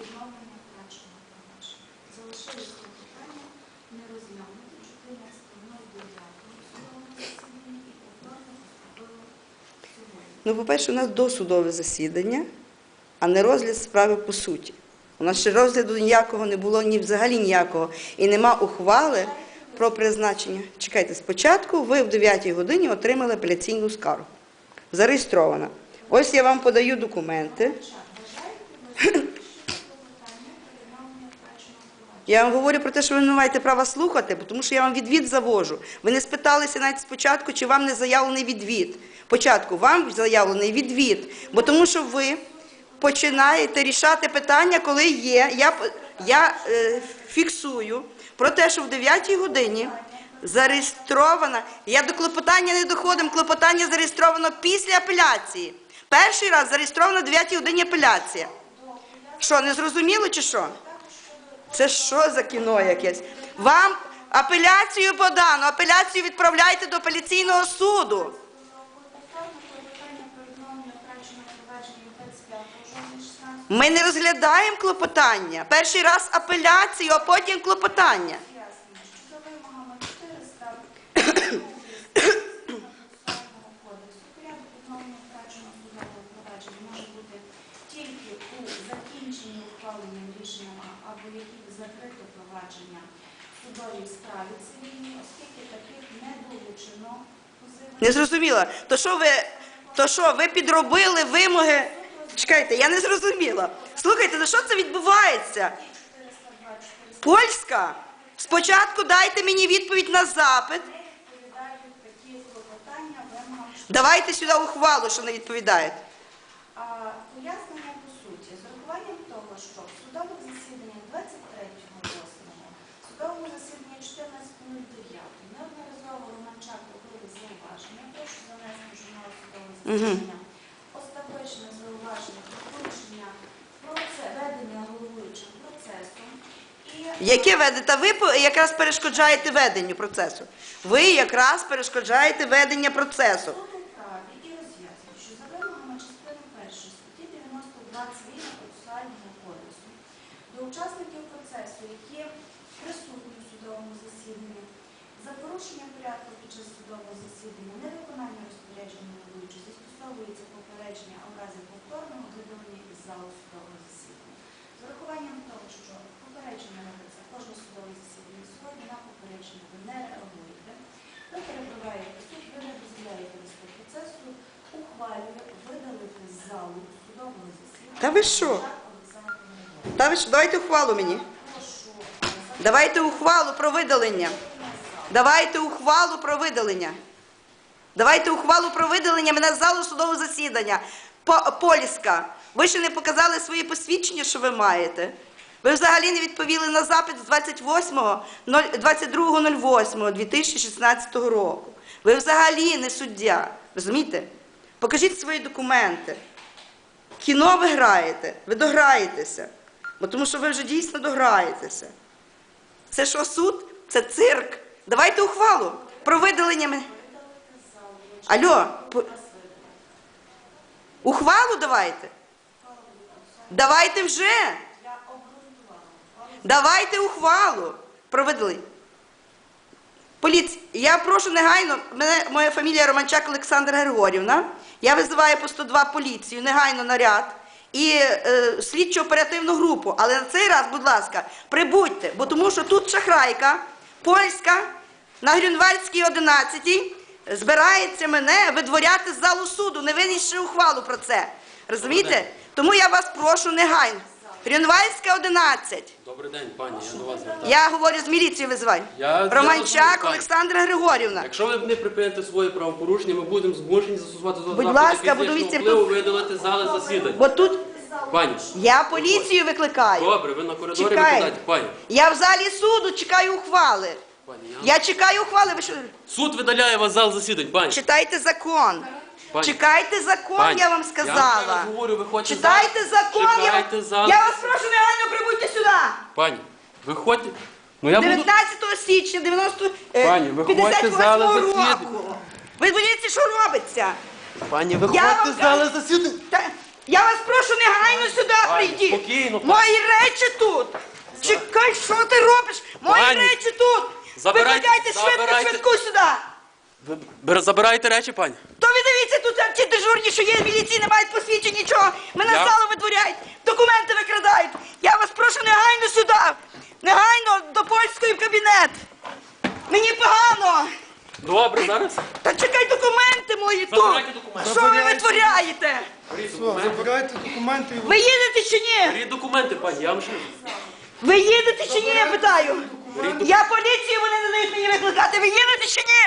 відновлення питання не розглянути Ну, по-перше, у нас досудове засідання, а не розгляд справи по суті. У нас ще розгляду ніякого не було, ні взагалі ніякого. І нема ухвали про призначення. Чекайте, спочатку ви в 9 годині отримали апеляційну скаргу. Зареєстрована. Ось я вам подаю документи. Я вам говорю про те, що ви не маєте права слухати, тому що я вам відвід завожу. Ви не спиталися навіть спочатку, чи вам не заявлений відвід. Початку вам заявлений відвід, бо тому що ви починаєте рішати питання, коли є. Я, я е, фіксую про те, що в 9 годині зареєстрована. Я до клопотання не доходимо. Клопотання зареєстровано після апеляції. Перший раз зареєстровано в 9 годині апеляція. Що, не зрозуміло чи що? Це що за кіно якесь? Вам апеляцію подано, апеляцію відправляйте до апеляційного суду. Ми не розглядаємо клопотання. Перший раз апеляцію, а потім клопотання. За вимогами 400 кодексу порядок відновлення втраченого судового провадження може бути тільки у закінченні ухваленням рішення або яких закрито провадження судовій справі цивільній, оскільки таких не долучено. Не зрозуміла. То що ви, то що, ви підробили вимоги? Чекайте, я не зрозуміла. Слухайте, ну що це відбувається? Польська, спочатку дайте мені відповідь на запит. відповідають Давайте сюди ухвалу, що не відповідаєте. А пояснення по суті, з урахуванням того, що в судових засіданнях 23.08, судовому засіданні 14.09 неодноразово Романчак робили зауваження, прошу занести в журнал судового засідання, остаточне зауваження про порушення ведення головуючим процесом і Яке ведете? Ви по- якраз перешкоджаєте веденню процесу. Ви якраз перешкоджаєте ведення процесу. Учасників процесу, які присутні у судовому засіданні, за порушення порядку під час судового засідання, невиконання розпорядження головуючого застосовується попередження у разі повторного видалення із залу судового засідання. З урахуванням того, що попередження робиться кожне судове засідання, сьогодні на попередження ви не реагуєте, ви перебуваєте суд, ви не дозволяєте вести процесу, ухвалює видалити з залу судового засідання. Та ви що? Та давайте ухвалу мені. Давайте ухвалу про видалення. Давайте ухвалу про видалення. Давайте ухвалу про видалення мене з залу судового засідання. По- Польська. Ви ще не показали свої посвідчення, що ви маєте. Ви взагалі не відповіли на запит з 22.08.2016 року. Ви взагалі не суддя. Розумієте? Покажіть свої документи. Кіно ви граєте, ви дограєтеся. Бо тому що ви вже дійсно дограєтеся. Це що суд? Це цирк. Давайте ухвалу про видалення мене. Алло, по- ухвалу давайте. Давайте вже. Давайте ухвалу про видалення. Поліція, я прошу негайно, мене, моя фамілія Романчак Олександра Григорівна. Я визиваю по 102 поліцію, негайно наряд і е, слідчо оперативну групу. Але на цей раз, будь ласка, прибудьте, бо тому що тут шахрайка, польська, на Грюнвальдській 11 збирається мене видворяти з залу суду, не винісши ухвалу про це. Розумієте? Тому я вас прошу негайно. Грюнвальська 11. Добрий день, пані, я до вас звертаюся. Я говорю з міліцією визиваю. Я- Романчак Олександра Григорівна. Якщо ви не припините свої правопорушення, ми будемо змушені застосувати до Будь ласка, фізичного впливу видалити зали засідань. Бо тут Пані, я поліцію викликаю. добре, ви на коридорі викладайте. Пані, Я в залі суду чекаю ухвали. пані, я... Я чекаю ухвали. Ви що? Суд видаляє вас зал засідань, пані. Читайте закон. Пані. Чекайте закон, Пані, я вам Я сказала. зараз говорю, виходьте з Читайте зали. закон. Я, вам- зал. я вас прошу негайно прибудьте сюди. Пані, виходьте. Ну я буду... 19 січня 90, е, Пані, виходьте з зали 58 засідань. року. Ви подивіться, що робиться. Пані, Я виходьте вам з зали кажу- засідань. Та, я вас прошу негайно сюди Пані, прийдіть. спокійно, пані. Мої речі тут. Чекай, що ти робиш? Мої Пані, речі тут. забирайте- Викликайте швидко, забирайте. швидку сюди. Ви забираєте речі, пані? Тут ті дежурні що є в міліції, не мають посвідчень нічого. Мене Я- з залу видворяють, документи викрадають. Я вас прошу негайно сюди. Негайно до польської в кабінет. Мені погано. Добре, зараз. Та чекай документи мої тут. Забирайте документи. Що ви Забирайте. витворяєте? Беріть Все, документи. забирайте документи. Ви їдете чи ні? Беріть документи, пані, я вам ще. Ви їдете чи ні, я питаю? Я поліцію, вони не дають мені викликати. Ви їдете чи ні?